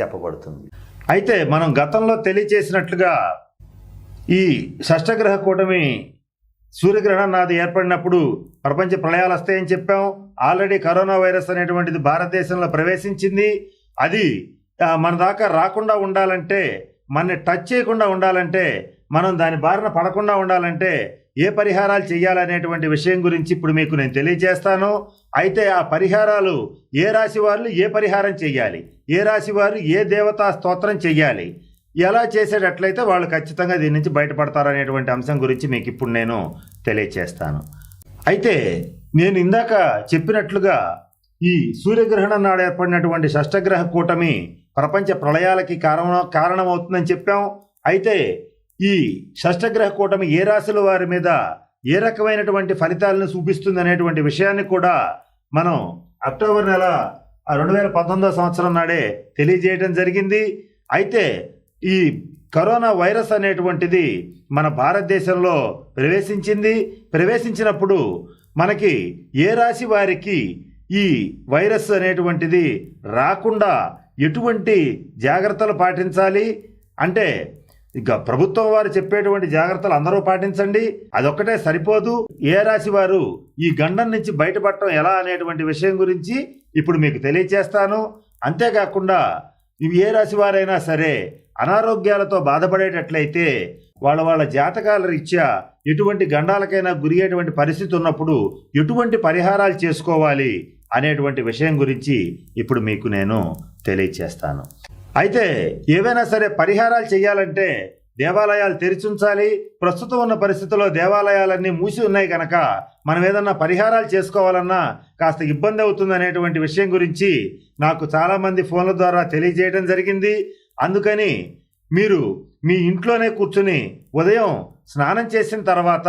చెప్పబడుతుంది. అయితే మనం గతంలో తెలియచేసినట్లుగా ఈ షష్టగ్రహ కూటమి సూర్యగ్రహణం నాది ఏర్పడినప్పుడు ప్రపంచ ప్రళయాలు వస్తాయని చెప్పాం. ఆల్రెడీ కరోనా వైరస్ అనేటువంటిది భారతదేశంలో ప్రవేశించింది. అది మన దాకా రాకుండా ఉండాలంటే మనని టచ్ చేయకుండా ఉండాలంటే మనం దాని బారిన పడకుండా ఉండాలంటే ఏ పరిహారాలు చేయాలనేటువంటి విషయం గురించి ఇప్పుడు మీకు నేను తెలియజేస్తాను. అయితే ఆ పరిహారాలు ఏ రాశి వాళ్ళు ఏ పరిహారం చేయాలి? ఏ రాశి వారు ఏ దేవతా స్తోత్రం చేయాలి? ఎలా చేసేటట్లయితే వాళ్ళు ఖచ్చితంగా దీని నుంచి బయటపడతారనేటువంటి అంశం గురించి మీకు ఇప్పుడు నేను తెలియచేస్తాను అయితే నేను ఇందాక చెప్పినట్లుగా ఈ సూర్యగ్రహణం నాడు ఏర్పడినటువంటి షష్టగ్రహ కూటమి ప్రపంచ ప్రళయాలకి కారణం కారణమవుతుందని చెప్పాం. అయితే ఈ షష్టగ్రహ కూటమి ఏ రాశుల వారి మీద ఏ రకమైనటువంటి ఫలితాలను చూపిస్తుంది అనేటువంటి విషయాన్ని కూడా మనం అక్టోబర్ నెల రెండు వేల పంతొమ్మిదో సంవత్సరం నాడే తెలియజేయడం జరిగింది. అయితే ఈ కరోనా వైరస్ అనేటువంటిది మన భారతదేశంలో ప్రవేశించింది. ప్రవేశించినప్పుడు మనకి ఏ రాశి వారికి ఈ వైరస్ అనేటువంటిది రాకుండా ఎటువంటి జాగ్రత్తలు పాటించాలి? అంటే ఇక ప్రభుత్వం వారు చెప్పేటువంటి జాగ్రత్తలు అందరూ పాటించండి. అదొక్కటే సరిపోదు. ఏ రాశి వారు ఈ గండం నుంచి బయటపడటం ఎలా అనేటువంటి విషయం గురించి ఇప్పుడు మీకు తెలియచేస్తాను. అంతేకాకుండా ఇవి ఏ రాశి వారైనా సరే అనారోగ్యాలతో బాధపడేటట్లయితే వాళ్ళ వాళ్ళ జాతకాల రీత్యా ఎటువంటి గండాలకైనా గురియటువంటి పరిస్థితి ఉన్నప్పుడు ఎటువంటి పరిహారాలు చేసుకోవాలి అనేటువంటి విషయం గురించి ఇప్పుడు మీకు నేను తెలియచేస్తాను. అయితే ఏవైనా సరే పరిహారాలు చేయాలంటే దేవాలయాలు తెరిచుంచాలి. ప్రస్తుతం ఉన్న పరిస్థితుల్లో దేవాలయాలన్నీ మూసి ఉన్నాయి కనుక మనం ఏదన్నా పరిహారాలు చేసుకోవాలన్నా కాస్త ఇబ్బంది అవుతుంది అనేటువంటి విషయం గురించి నాకు చాలామంది ఫోన్ల ద్వారా తెలియజేయడం జరిగింది. అందుకని మీరు మీ ఇంట్లోనే కూర్చుని ఉదయం స్నానం చేసిన తర్వాత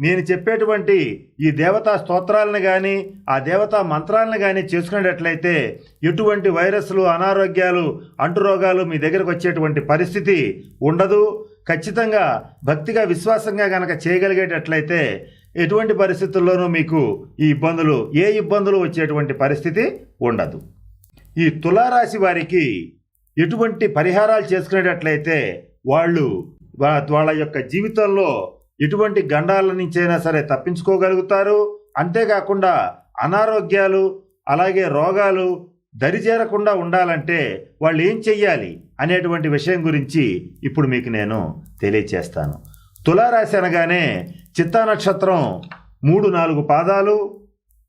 నేను చెప్పేటువంటి ఈ దేవతా స్తోత్రాలను కానీ ఆ దేవతా మంత్రాలను కానీ చేసుకునేటట్లయితే ఎటువంటి వైరస్లు అనారోగ్యాలు అంటురోగాలు మీ దగ్గరకు వచ్చేటువంటి పరిస్థితి ఉండదు. ఖచ్చితంగా భక్తిగా విశ్వాసంగా కనుక చేయగలిగేటట్లయితే ఎటువంటి పరిస్థితుల్లోనూ మీకు ఈ ఇబ్బందులు ఏ ఇబ్బందులు వచ్చేటువంటి పరిస్థితి ఉండదు. ఈ తులారాశి వారికి ఎటువంటి పరిహారాలు చేసుకునేటట్లయితే వాళ్ళు వాళ్ళ యొక్క జీవితంలో ఇటువంటి గండాల నుంచైనా సరే తప్పించుకోగలుగుతారు. అంతేకాకుండా అనారోగ్యాలు అలాగే రోగాలు దరిచేరకుండా ఉండాలంటే వాళ్ళు ఏం చెయ్యాలి అనేటువంటి విషయం గురించి ఇప్పుడు మీకు నేను తెలియచేస్తాను. తులారాశి అనగానే చిత్తా నక్షత్రం మూడు నాలుగు పాదాలు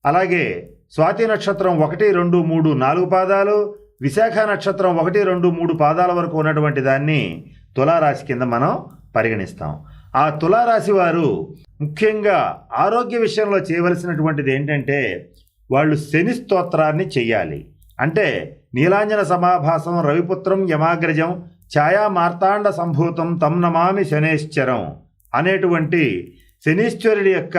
అలాగే స్వాతి నక్షత్రం ఒకటి రెండు మూడు నాలుగు పాదాలు విశాఖ నక్షత్రం ఒకటి రెండు మూడు పాదాల వరకు ఉన్నటువంటి దాన్ని తులారాశి కింద మనం పరిగణిస్తాం. ఆ తులారాశి వారు ముఖ్యంగా ఆరోగ్య విషయంలో చేయవలసినటువంటిది ఏంటంటే వాళ్ళు శని స్తోత్రాన్ని చెయ్యాలి. అంటే నీలాంజన సమాభాసం రవిపుత్రం యమాగ్రజం ఛాయా మార్తాండ సంభూతం తం నమామి శనేశ్వరం అనేటువంటి శనీశ్వరుడి యొక్క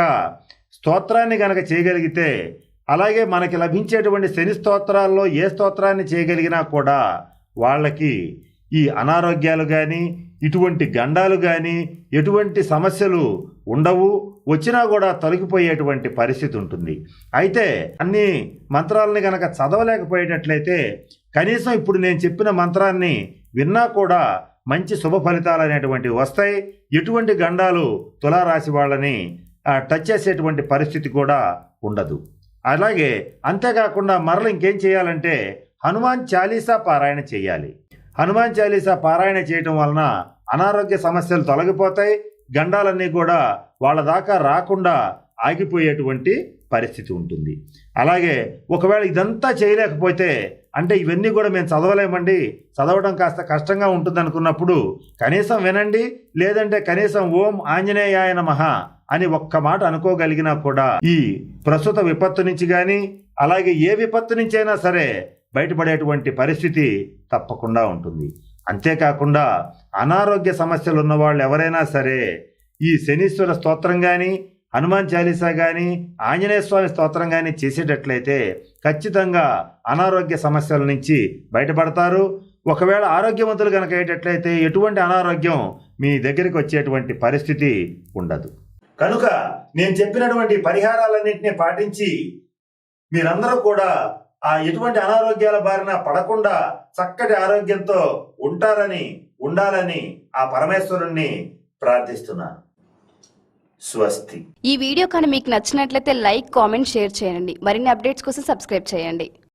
స్తోత్రాన్ని గనక చేయగలిగితే అలాగే మనకి లభించేటువంటి శని స్తోత్రాల్లో ఏ స్తోత్రాన్ని చేయగలిగినా కూడా వాళ్ళకి ఈ అనారోగ్యాలు కానీ ఇటువంటి గండాలు కానీ ఎటువంటి సమస్యలు ఉండవు. వచ్చినా కూడా తొలగిపోయేటువంటి పరిస్థితి ఉంటుంది. అయితే అన్ని మంత్రాలని కనుక చదవలేకపోయేటట్లయితే కనీసం ఇప్పుడు నేను చెప్పిన మంత్రాన్ని విన్నా కూడా మంచి శుభ ఫలితాలు అనేటువంటివి వస్తాయి. ఎటువంటి గండాలు తులారాశి వాళ్ళని టచ్ చేసేటువంటి పరిస్థితి కూడా ఉండదు. అలాగే అంతేకాకుండా మరల ఇంకేం చేయాలంటే హనుమాన్ చాలీసా పారాయణ చేయాలి. హనుమాన్ చాలీసా పారాయణ చేయటం వలన అనారోగ్య సమస్యలు తొలగిపోతాయి గండాలన్నీ కూడా వాళ్ళ దాకా రాకుండా ఆగిపోయేటువంటి పరిస్థితి ఉంటుంది. అలాగే ఒకవేళ ఇదంతా చేయలేకపోతే అంటే ఇవన్నీ కూడా మేము చదవలేమండి. చదవడం కాస్త కష్టంగా ఉంటుంది అనుకున్నప్పుడు కనీసం వినండి లేదంటే కనీసం ఓం ఆంజనేయాయ నమః అని ఒక్క మాట అనుకోగలిగినా కూడా ఈ ప్రస్తుత విపత్తు నుంచి కానీ అలాగే ఏ విపత్తు నుంచైనా సరే బయటపడేటువంటి పరిస్థితి తప్పకుండా ఉంటుంది. అంతేకాకుండా అనారోగ్య సమస్యలు ఉన్న వాళ్ళు ఎవరైనా సరే ఈ శనీశ్వర స్తోత్రం కానీ హనుమాన్ చాలీసా కానీ ఆంజనేయ స్వామి స్తోత్రం కానీ చేసేటట్లయితే ఖచ్చితంగా అనారోగ్య సమస్యల నుంచి బయటపడతారు. ఒకవేళ ఆరోగ్యవంతులు కనుక అయ్యేటట్లయితే ఎటువంటి అనారోగ్యం మీ దగ్గరికి వచ్చేటువంటి పరిస్థితి ఉండదు. కనుక నేను చెప్పినటువంటి పరిహారాలన్నింటినీ పాటించి మీరందరూ కూడా ఆ ఎటువంటి అనారోగ్యాల బారిన పడకుండా చక్కటి ఆరోగ్యంతో ఉంటారని ఉండాలని ఆ పరమేశ్వరుణ్ణి ప్రార్థిస్తున్నాను స్వస్తి. ఈ వీడియో కానీ మీకు నచ్చినట్లయితే లైక్ కామెంట్ షేర్ చేయండి. మరిన్ని అప్డేట్స్ కోసం సబ్స్క్రైబ్ చేయండి.